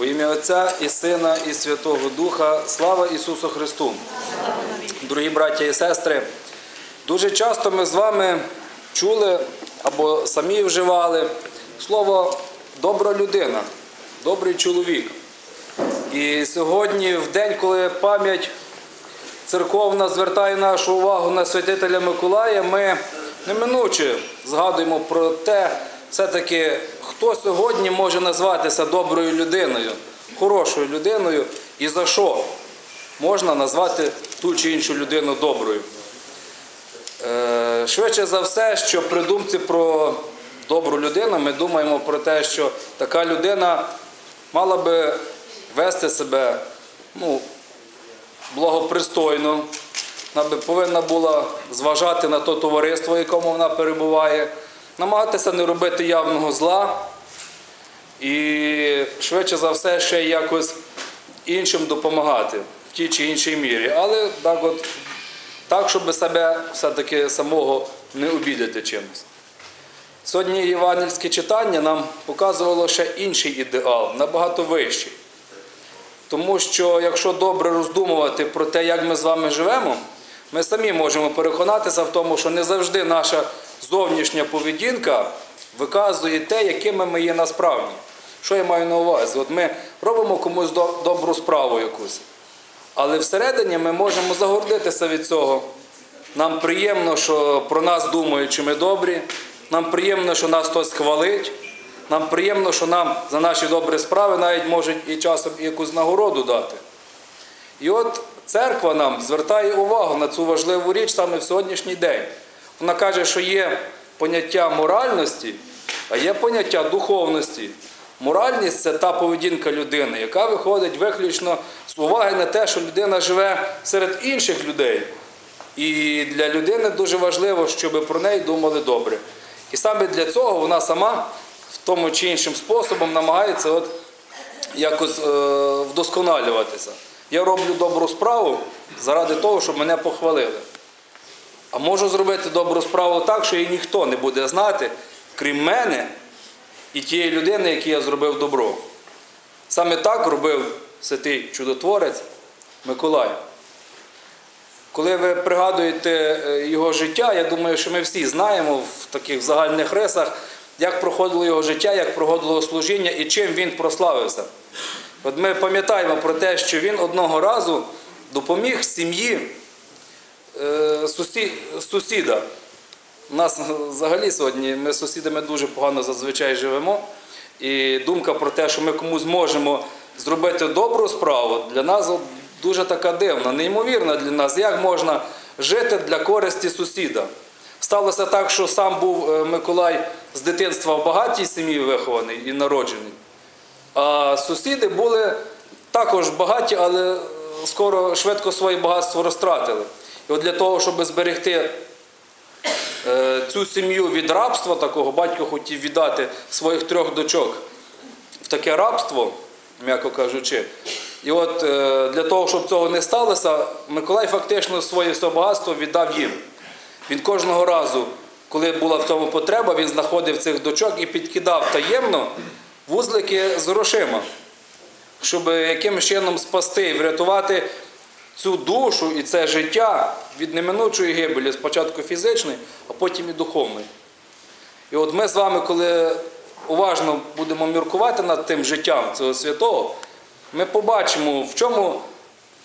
У ім'я Отця і Сина, і Святого Духа. Слава Ісусу Христу! Дорогі браття і сестри, дуже часто ми з вами чули або самі вживали слово добра людина, добрий чоловік. І сьогодні, в день, коли пам'ять церковна звертає нашу увагу на святителя Миколая, ми неминуче згадуємо про те, все-таки, хто сьогодні може назватися доброю людиною, хорошою людиною і за що можна назвати ту чи іншу людину доброю. Е, Швидше за все, що при думці про добру людину, ми думаємо про те, що така людина мала би вести себе ну, благопристойно, вона би повинна була зважати на то товариство, в якому вона перебуває, намагатися не робити явного зла і швидше за все ще якось іншим допомагати в тій чи іншій мірі. Але так, от, так щоб себе все-таки самого не обідати чимось. Сьогодні євангельське читання нам показувало ще інший ідеал, набагато вищий. Тому що якщо добре роздумувати про те, як ми з вами живемо, ми самі можемо переконатися в тому, що не завжди наша зовнішня поведінка виказує те, якими ми є насправді. Що я маю на увазі? От ми робимо комусь добру справу якусь, але всередині ми можемо загордитися від цього. Нам приємно, що про нас думають, що ми добрі, нам приємно, що нас хтось хвалить, нам приємно, що нам за наші добрі справи навіть можуть і часом якусь нагороду дати. І от церква нам звертає увагу на цю важливу річ саме в сьогоднішній день. Вона каже, що є поняття моральності, а є поняття духовності. Моральність це та поведінка людини, яка виходить виключно з уваги на те, що людина живе серед інших людей. І для людини дуже важливо, щоб про неї думали добре. І саме для цього вона сама в тому чи іншим способом намагається от якось е, вдосконалюватися. Я роблю добру справу заради того, щоб мене похвалили. А можу зробити добру справу так, що її ніхто не буде знати, крім мене і тієї людини, якій я зробив добро. Саме так робив святий чудотворець Миколай. Коли ви пригадуєте е, його життя, я думаю, що ми всі знаємо в таких загальних рисах, як проходило його життя, як проходило служіння і чим він прославився. От ми пам'ятаємо про те, що він одного разу допоміг сім'ї сусі- сусіда. У нас взагалі сьогодні ми з сусідами дуже погано зазвичай живемо. І думка про те, що ми комусь можемо зробити добру справу, для нас дуже така дивна, неймовірна для нас. Як можна жити для користі сусіда? Сталося так, що сам був е, Миколай з дитинства в багатій сім'ї вихований і народжений. А сусіди були також багаті, але е, скоро швидко своє багатство розтратили. І от для того, щоб зберегти е, цю сім'ю від рабства такого, батько хотів віддати своїх трьох дочок в таке рабство, м'яко кажучи. І от е, для того, щоб цього не сталося, Миколай фактично своє все багатство віддав їм. Він кожного разу, коли була в цьому потреба, він знаходив цих дочок і підкидав таємно вузлики з грошима, щоб якимось чином спасти і врятувати цю душу і це життя від неминучої гибелі, спочатку фізичної, а потім і духовної. І от ми з вами, коли уважно будемо міркувати над тим життям цього святого, ми побачимо, в чому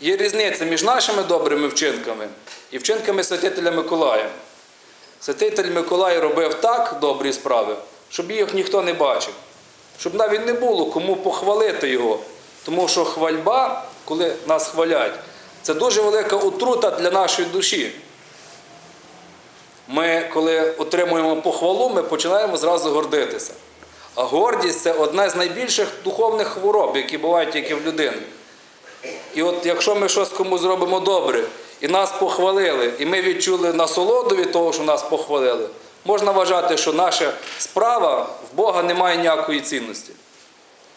є різниця між нашими добрими вчинками і вчинками святителя Миколая. Святитель Миколай робив так добрі справи, щоб їх ніхто не бачив, щоб навіть не було кому похвалити його. Тому що хвальба, коли нас хвалять, це дуже велика отрута для нашої душі. Ми, коли отримуємо похвалу, ми починаємо зразу гордитися. А гордість це одна з найбільших духовних хвороб, які бувають тільки в людини. І от якщо ми щось комусь зробимо добре, і нас похвалили, і ми відчули насолоду від того, що нас похвалили, можна вважати, що наша справа в Бога не має ніякої цінності.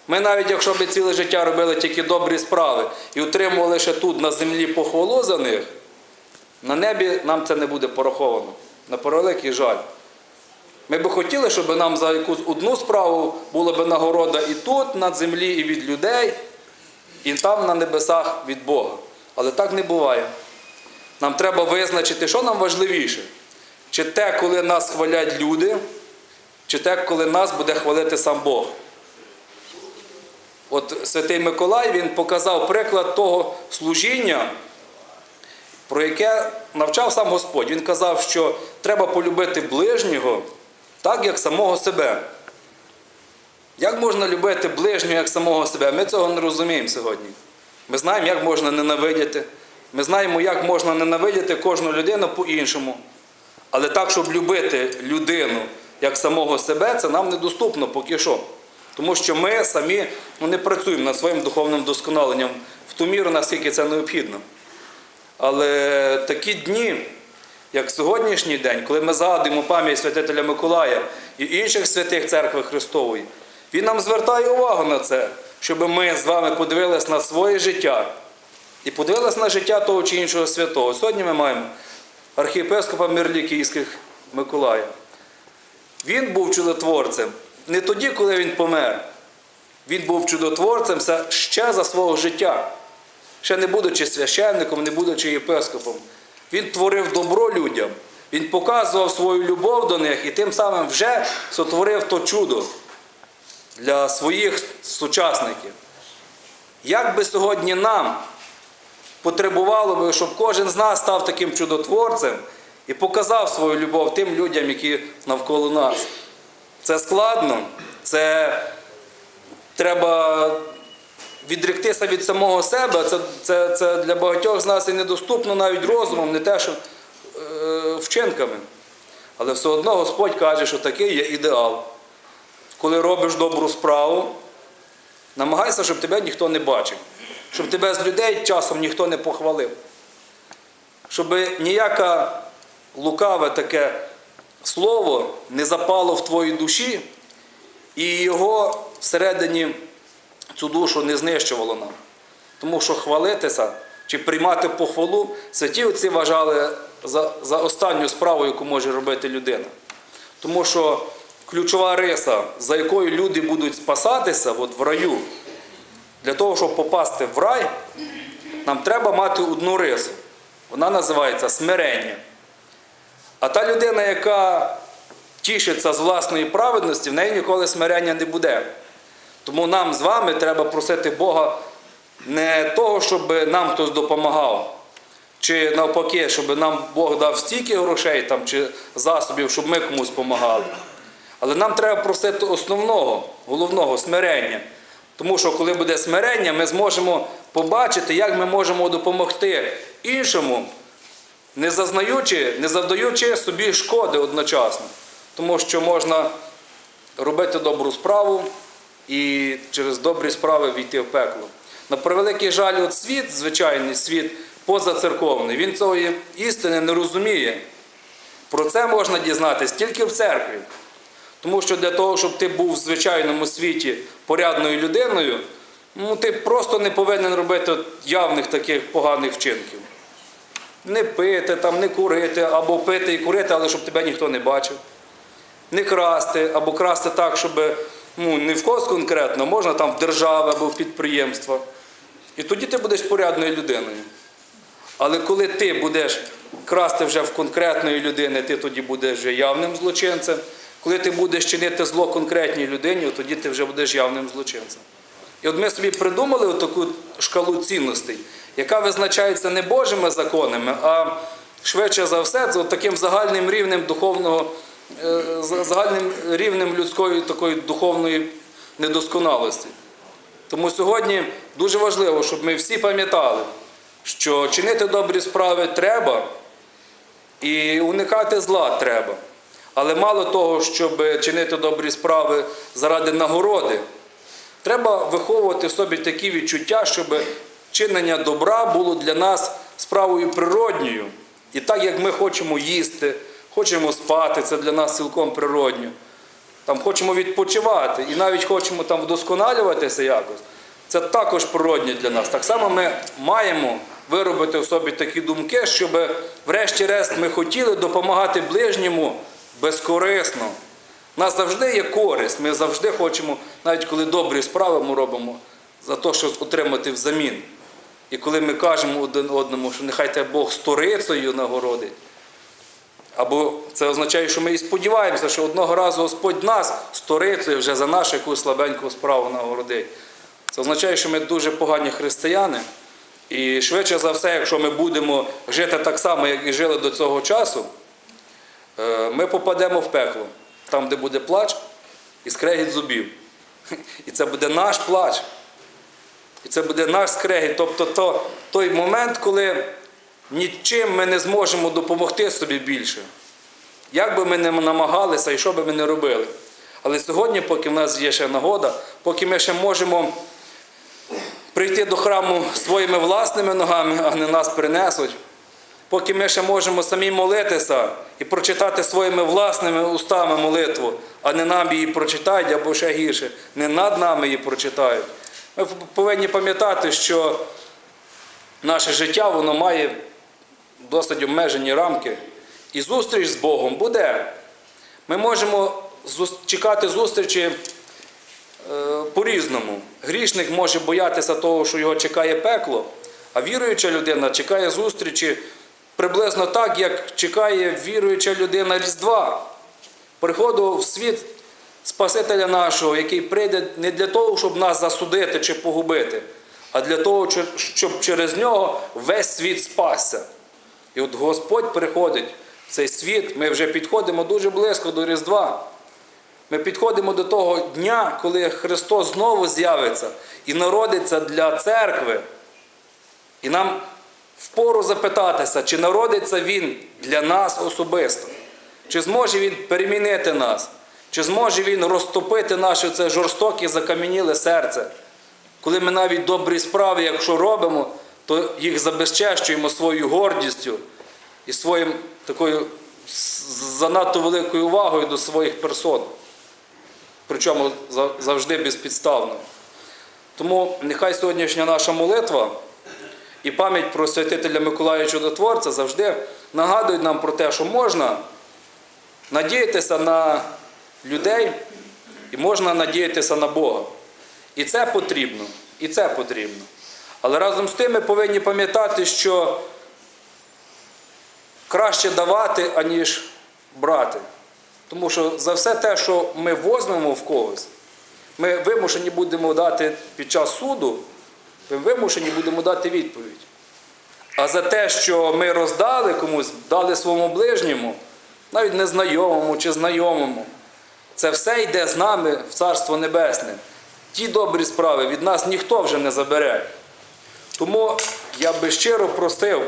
Ми навіть якщо б ціле життя робили тільки добрі справи і отримували ще тут на землі похвалу за них, на небі нам це не буде пораховано. На превеликий жаль. Ми би хотіли, щоб нам за якусь одну справу була би нагорода і тут, на землі, і від людей, і там на небесах від Бога. Але так не буває. Нам треба визначити, що нам важливіше. Чи те, коли нас хвалять люди, чи те, коли нас буде хвалити сам Бог. От Святий Миколай він показав приклад того служіння, про яке навчав сам Господь. Він казав, що треба полюбити ближнього так, як самого себе. Як можна любити ближнього як самого себе? Ми цього не розуміємо сьогодні. Ми знаємо, як можна ненавидіти. Ми знаємо, як можна ненавидіти кожну людину по-іншому. Але так, щоб любити людину як самого себе, це нам недоступно поки що. Тому що ми самі ну, не працюємо над своїм духовним досконаленням в ту міру, наскільки це необхідно. Але такі дні, як сьогоднішній день, коли ми згадуємо пам'ять святителя Миколая і інших святих церкви Христової, він нам звертає увагу на це, щоб ми з вами подивилися на своє життя і подивилися на життя того чи іншого святого. Сьогодні ми маємо архієпископа Мирлікійських Миколая. Він був чудотворцем не тоді, коли він помер. Він був чудотворцем ще за свого життя, ще не будучи священником, не будучи єпископом. Він творив добро людям, він показував свою любов до них і тим самим вже сотворив то чудо для своїх сучасників. Як би сьогодні нам потребувало би, щоб кожен з нас став таким чудотворцем і показав свою любов тим людям, які навколо нас. Це складно, це треба відректися від самого себе. Це, це, це для багатьох з нас і недоступно навіть розумом, не те, що е, вчинками. Але все одно Господь каже, що такий є ідеал. Коли робиш добру справу, намагайся, щоб тебе ніхто не бачив, щоб тебе з людей часом ніхто не похвалив. Щоб ніяка лукаве таке слово не запало в твоїй душі, і його всередині цю душу не знищувало нам. Тому що хвалитися чи приймати похвалу, святі отці вважали за, за останню справу, яку може робити людина. Тому що ключова риса, за якою люди будуть спасатися от в раю, для того, щоб попасти в рай, нам треба мати одну рису. Вона називається смирення. А та людина, яка тішиться з власної праведності, в неї ніколи смирення не буде. Тому нам з вами треба просити Бога не того, щоб нам хтось допомагав, чи навпаки, щоб нам Бог дав стільки грошей там, чи засобів, щоб ми комусь допомагали. Але нам треба просити основного, головного смирення. Тому що коли буде смирення, ми зможемо побачити, як ми можемо допомогти іншому, не зазнаючи, не завдаючи собі шкоди одночасно. Тому що можна робити добру справу і через добрі справи війти в пекло. На превеликий жаль, от світ, звичайний світ позацерковний, він цієї істини не розуміє. Про це можна дізнатися тільки в церкві. Тому що для того, щоб ти був в звичайному світі порядною людиною, ну, ти просто не повинен робити явних таких поганих вчинків. Не пити, там, не курити, або пити і курити, але щоб тебе ніхто не бачив. Не красти, або красти так, щоб ну, не в когось конкретно, можна там в держави або в підприємства. І тоді ти будеш порядною людиною. Але коли ти будеш красти вже в конкретної людини, ти тоді будеш вже явним злочинцем. Коли ти будеш чинити зло конкретній людині, тоді ти вже будеш явним злочинцем. І от ми собі придумали таку шкалу цінностей, яка визначається не Божими законами, а швидше за все, таким загальним рівнем духовного, е, загальним рівнем людської такої духовної недосконалості. Тому сьогодні дуже важливо, щоб ми всі пам'ятали, що чинити добрі справи треба і уникати зла треба. Але мало того, щоб чинити добрі справи заради нагороди, треба виховувати в собі такі відчуття, щоб чинення добра було для нас справою природньою. І так як ми хочемо їсти, хочемо спати, це для нас цілком природньо. Там хочемо відпочивати і навіть хочемо там вдосконалюватися якось. Це також природньо для нас. Так само ми маємо виробити в собі такі думки, щоб, врешті-решт, ми хотіли допомагати ближньому безкорисно, У нас завжди є користь. Ми завжди хочемо, навіть коли добрі справи ми робимо, за те, щоб отримати взамін. І коли ми кажемо один одному, що нехай тебе Бог сторицею нагородить, або це означає, що ми і сподіваємося, що одного разу Господь нас сторицею вже за нашу якусь слабеньку справу нагородить. Це означає, що ми дуже погані християни. І швидше за все, якщо ми будемо жити так само, як і жили до цього часу, е, ми попадемо в пекло, там, де буде плач і скрегіт зубів. І це буде наш плач. І це буде наш скрегіт. Тобто то, той момент, коли нічим ми не зможемо допомогти собі більше. Як би ми не намагалися і що би ми не робили. Але сьогодні, поки в нас є ще нагода, поки ми ще можемо прийти до храму своїми власними ногами, а не нас принесуть, поки ми ще можемо самі молитися і прочитати своїми власними устами молитву, а не нам її прочитають, або ще гірше, не над нами її прочитають. Ми повинні пам'ятати, що наше життя воно має досить обмежені рамки. І зустріч з Богом буде. Ми можемо чекати зустрічі е, по-різному. Грішник може боятися того, що його чекає пекло, а віруюча людина чекає зустрічі приблизно так, як чекає віруюча людина Різдва. Приходу в світ Спасителя нашого, який прийде не для того, щоб нас засудити чи погубити, а для того, щоб через нього весь світ спасся. І от Господь приходить в цей світ, ми вже підходимо дуже близько до Різдва. Ми підходимо до того дня, коли Христос знову з'явиться і народиться для церкви. І нам впору запитатися, чи народиться Він для нас особисто, чи зможе Він перемінити нас, чи зможе Він розтопити наше це жорстоке закам'яніле серце. Коли ми навіть добрі справи, якщо робимо, то їх забезчещуємо своєю гордістю і своїм такою занадто великою увагою до своїх персон. Причому завжди безпідставно. Тому нехай сьогоднішня наша молитва і пам'ять про святителя Миколая Чудотворця завжди нагадують нам про те, що можна надіятися на людей і можна надіятися на Бога. І це потрібно, і це потрібно. Але разом з тим ми повинні пам'ятати, що краще давати, аніж брати. Тому що за все те, що ми возьмемо в когось, ми вимушені будемо дати під час суду, ми вимушені будемо дати відповідь. А за те, що ми роздали комусь, дали своєму ближньому, навіть незнайомому чи знайомому, це все йде з нами в Царство Небесне. Ті добрі справи від нас ніхто вже не забере. Тому я би щиро просив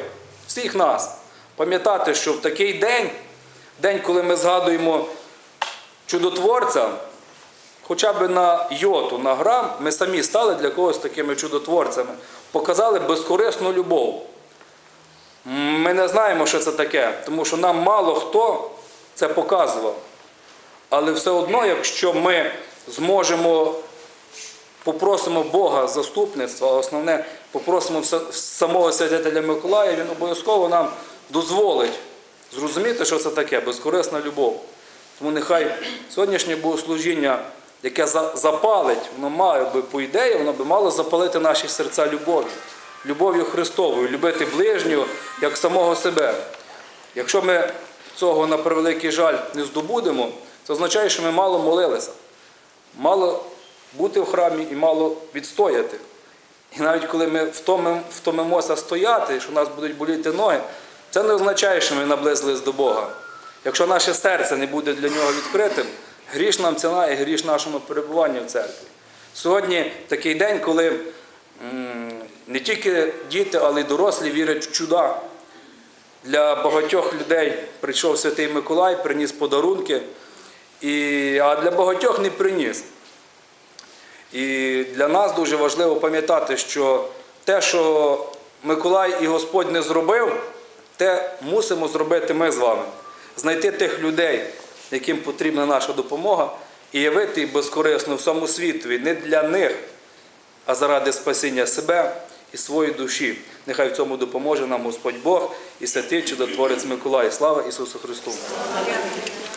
всіх нас пам'ятати, що в такий день, день, коли ми згадуємо чудотворця, хоча б на йоту, на грам, ми самі стали для когось такими чудотворцями, показали безкорисну любов. Ми не знаємо, що це таке, тому що нам мало хто це показував. Але все одно, якщо ми зможемо попросимо Бога заступництва, основне попросимо самого святителя Миколая, він обов'язково нам дозволить зрозуміти, що це таке безкорисна любов. Тому нехай сьогоднішнє богослужіння, яке за- запалить, воно має би, по ідеї, воно би мало запалити наші серця любов'ю, любов'ю Христовою, любити ближнього як самого себе. Якщо ми цього на превеликий жаль не здобудемо, це означає, що ми мало молилися, мало бути в храмі і мало відстояти. І навіть коли ми втомим- втомимося стояти, що у нас будуть боліти ноги, це не означає, що ми наблизились до Бога. Якщо наше серце не буде для нього відкритим, гріш нам ціна і гріш нашому перебуванню в церкві. Сьогодні такий день, коли не тільки діти, але й дорослі вірять в чуда. Для багатьох людей прийшов Святий Миколай, приніс подарунки, і, а для багатьох не приніс. І для нас дуже важливо пам'ятати, що те, що Миколай і Господь не зробив, те мусимо зробити ми з вами. Знайти тих людей, яким потрібна наша допомога, і явити безкорисно всьому світові не для них, а заради спасіння себе і своєї душі. Нехай в цьому допоможе нам Господь Бог і святий чудотворець Миколай. Слава Ісусу Христу!